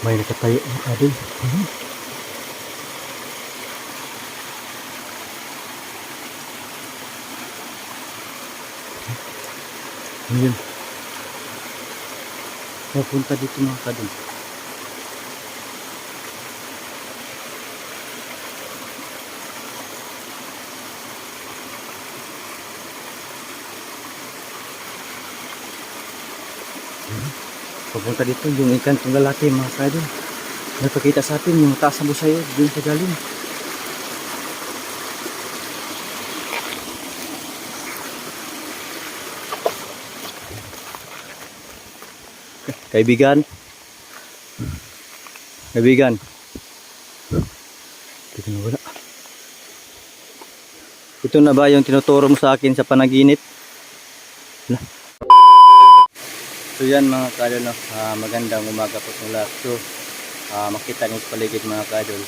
May nakatayo mga kadol. Mhm. Ayun. Papunta dito mga kadol. Papunta dito yung ikantong lalaki mga kadol. Napakita sa atin yung taas na busayo dun sa galing. Kaibigan. Kaibigan. Dito na wala. Ito na ba yung tinuturo mo sa akin sa panaginip? Wala. So yan mga kadol, no? Ah, magandang umaga po sa lahat. So, ah, makita niyo sa paligid mga kadol.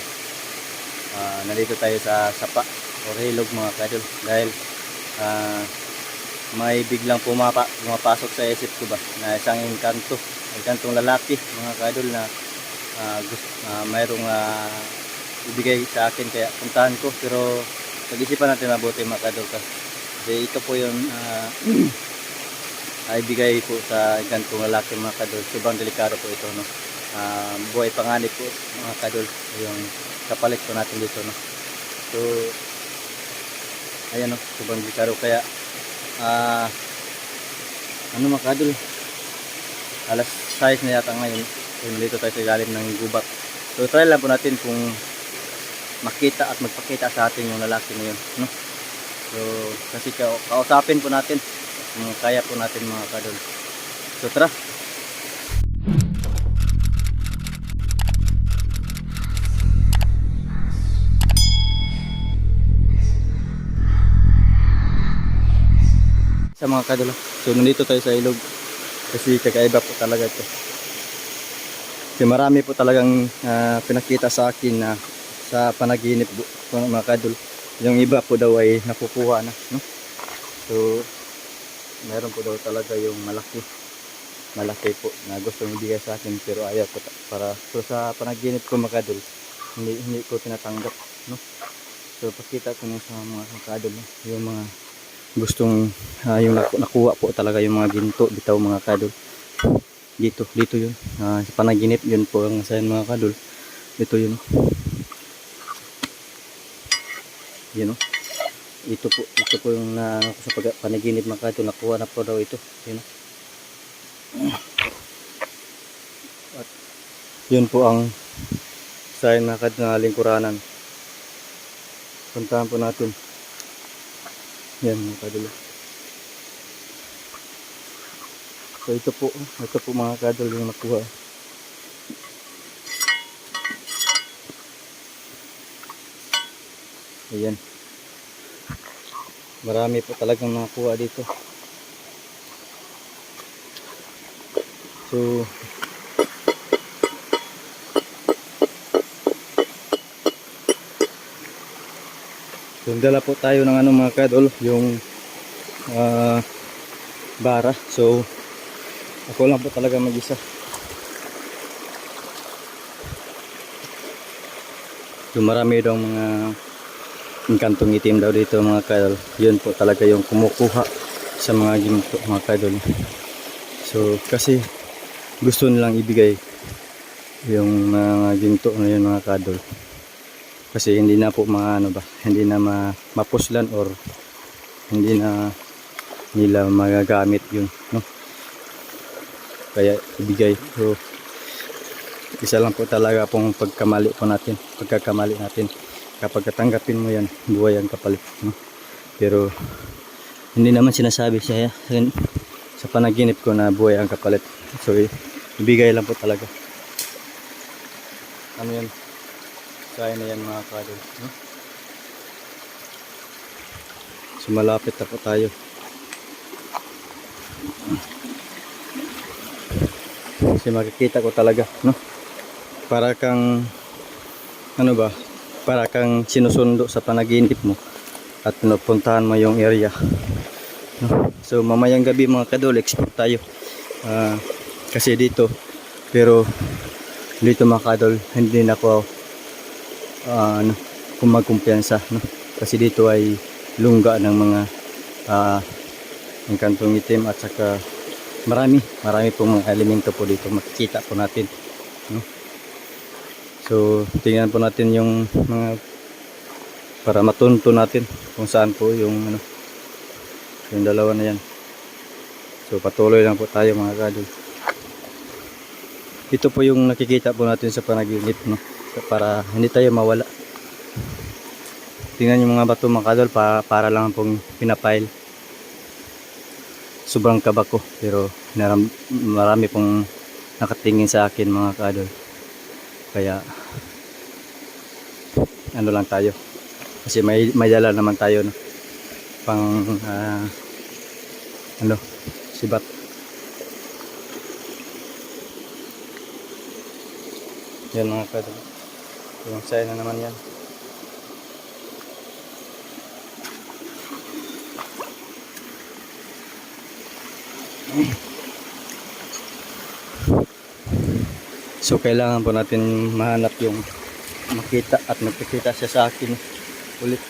Ah, nandito tayo sa sapa o hilog mga kadol. Dahil ah, may biglang pumapa, pumapasok sa isip ko ba na isang engkanto, engkantong lalaki mga kadol na ah, gusto, ah, mayroong ah, ibigay sa akin kaya puntahan ko pero pag-isipan natin mabuti mga kadol kasi ito po yung ah, ay bigay po sa gantong lalaki mga kadol. Sobrang delikado po ito. No? Ah, buhay panganib po mga kadol. Yung kapalit po natin dito. No? So, ayan no, sobrang delikado. Kaya, ah, ano mga kadol, alas 6 na yata ngayon. So, dito tayo sa ilalim ng gubat. So, try lang po natin kung makita at magpakita sa atin yung lalaki na yun. No? So, kasi ka kausapin po natin kung kaya po natin mga kadol. So tara. Sa mga kadol. So nandito tayo sa ilog. Kasi kakaiba po talaga ito. Kasi marami po talagang ah, pinakita sa akin na sa panaginip po mga kadol. Yung iba po daw ay nakukuha na. No? So meron po daw talaga yung malaki. Malaki po na gusto ibigay sa akin pero ayaw ko para so sa panaginip ko makadol hindi, hindi ko tinatanggap no? So pakita ko na sa mga makadol no? yung mga gustong ah, yung naku- nakuha po talaga yung mga ginto bitaw mga kadol. Dito dito yun. Ah, sa panaginip yun po ang sa mga kadol. Dito yun. Yun no? Ito po ito po yung na ko sa pag panaginip mga kadol nakuha na po daw ito. Yun. At yun po ang sign mga kadol na lingkuranan puntahan po natin. Yan mga kadol so ito po ito po mga kadol yung nakuha. Ayan marami po talagang nakakuha dito. So so dala po tayo ng ano mga kadol yung ah, bara. So ako lang po talaga mag isa so marami daw mga yung kantong itim daw dito mga kadol yun po talaga yung kumukuha sa mga ginto mga kadol so kasi gusto nilang ibigay yung mga ginto na yun mga kadol kasi hindi na po mga ano ba hindi na ma, mapuslan or hindi na nila magagamit yun no? Kaya ibigay. So isa lang po talaga pong pagkamali po natin pagkakamali natin kapag katanggapin mo yan buhay ang kapalit no? pero hindi naman sinasabi siya sa, sa panaginip ko na buhay ang kapalit so i- ibigay lang po talaga. Ano yan? Kaya na yan mga kadol no? so malapit na po tayo. Kasi makikita ko talaga no? Para kang ano ba para kang sinusundo sa panaginip mo at pinupuntahan mo yung area no? so mamayang gabi mga kadol explore tayo Ah, kasi dito pero dito mga kadol, hindi na ako ah, ano, kumagkumpiyansa. No? Kasi dito ay lungga ng mga ah, ng kantong itim at saka marami, marami pong mga elemento po dito makikita po natin. No? So, tingnan po natin yung mga para matunto natin kung saan po yung ano yung dalawa na yan. So, patuloy lang po tayo mga kadol. Ito po yung nakikita po natin sa panaginip no para hindi tayo mawala. Tingnan yung mga bato mga kadol pa, para lang pong pinapile. Sobrang kaba ko pero naram, marami pong nakatingin sa akin mga kadol. Kaya ano lang tayo. Kasi may may dala naman tayo no. Pang ah, ano sibat. Yan mga kadol. Yung na naman yan. So kailangan po natin mahanap yung makita at magpakita siya sa akin ulit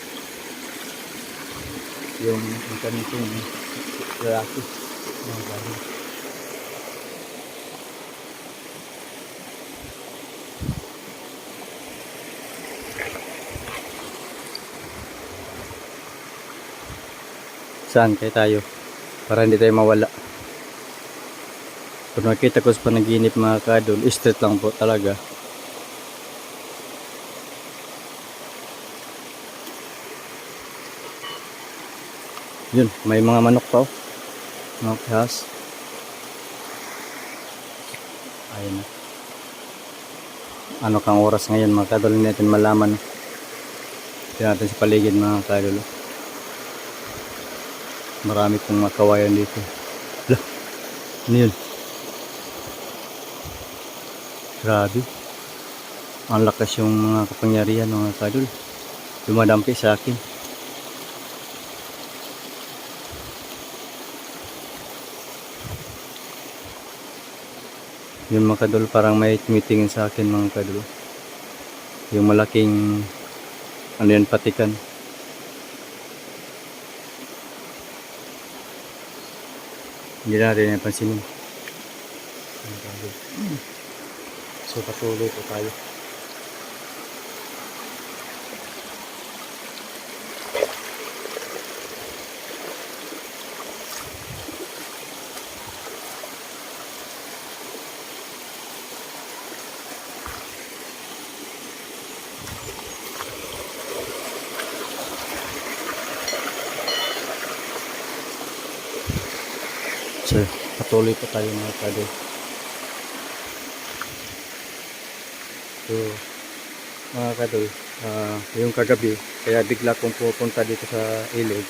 yung yung kanitong lalaki mga kadol. Saan kaya tayo? Para hindi tayo mawala. Kung nakita ko sa panaginip mga kadol, straight lang po talaga. Yun, may mga manok pa oh. Mga kihas. Ayun na. Ano kang oras ngayon mga kadol, natin malaman. Tingnan natin sa paligid mga kadol. oh. Marami pong makawayan dito. Lah, ano yun? Grabe. Ang lakas yung mga kapangyarihan mga kadol. Dumadampi sa akin. Yung mga kadol parang may tumitingin sa akin mga kadol. Yung malaking ano yan patikan. Hindi natin yung pansinin. Mga kadol. So patuloy po tayo. So, patuloy po tayo mga kadol. So, mga kadol, ah, yung kagabi, kaya bigla kong pupunta dito sa ilog,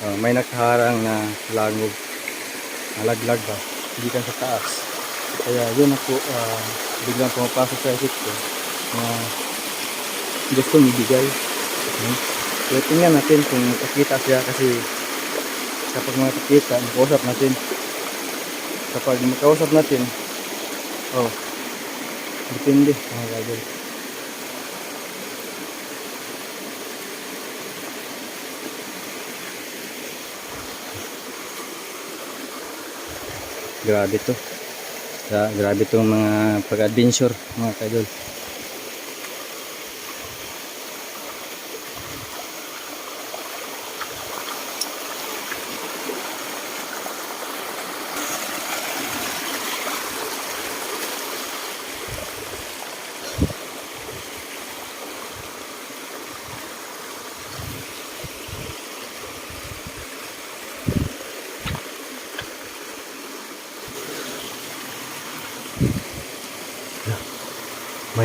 ah, may nakaharang na langog, nalaglag ba, hindi sa taas. Kaya yun ako, ah, biglang pumapasok sa isip ko na gusto ibigay. Hmm? So, tingnan natin kung makikita siya kasi kapag makikita, makausap natin. Kapag makausap natin, oh, Depende mga kadol. Grabe to. Gra grabe tong mga pag-adventure mga kadol.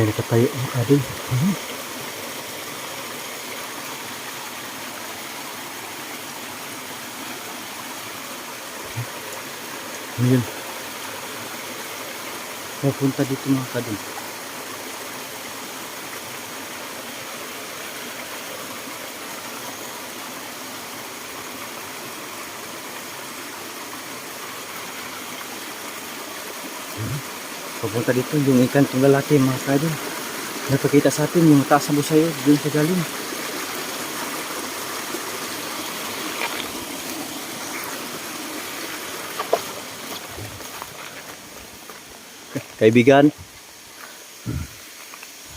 May nakatayo mga kadol. Mhm. Ano yun? Dito mga kadol. Papunta dito yung ikantong lalaki mga kadol. Napakita sa atin yung taas na busayo dun sa galing. Kaibigan.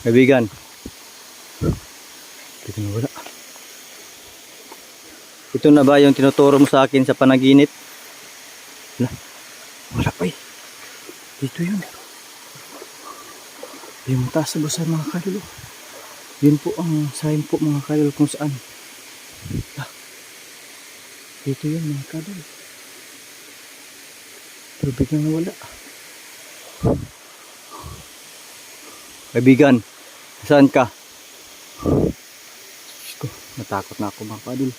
Kaibigan. Dito na wala. Ito na ba yung tinuturo mo sa akin sa panaginip? Wala. Wala pa eh. Dito yun. Yung taas sa basa mga kalilo. Yun po ang sign po mga kalilo kung saan. Ah. Dito yun mga kalilo. Pero biglang wala. Kaibigan, saan ka? Natakot na ako mga kadol.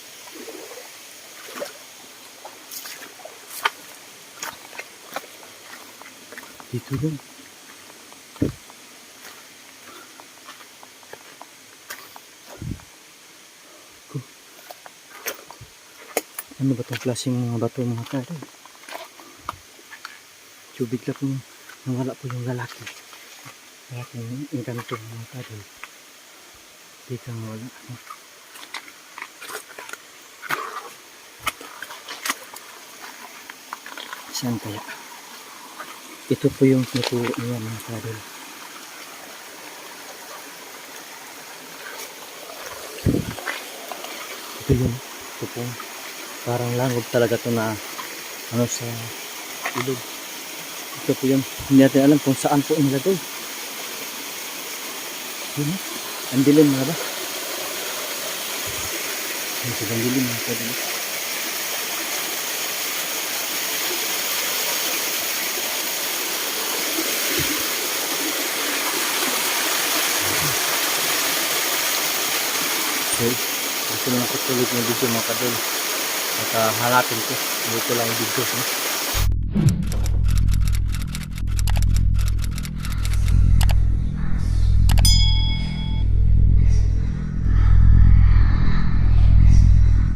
Dito yun. Ano ba itong klaseng mga bato mga kadol? So bigla pong nawala po yung lalaki. Lalaki yung engkanto mga kadol. Bigla nawala. Ano? Saan kaya? Ito po yung tinuturo niya mga kadol. Ito yun. Ito po. Parang langob talaga to na ano sa ilog. Ito po yun. Hindi natin alam kung saan po nilagay. Yun o. Ang dilim nga ba? Ang dilim mga kadol. Okay. Gusto na ako tuloy ng video mga kadol. At ah, hanapin ko. Dito lang yung video. No?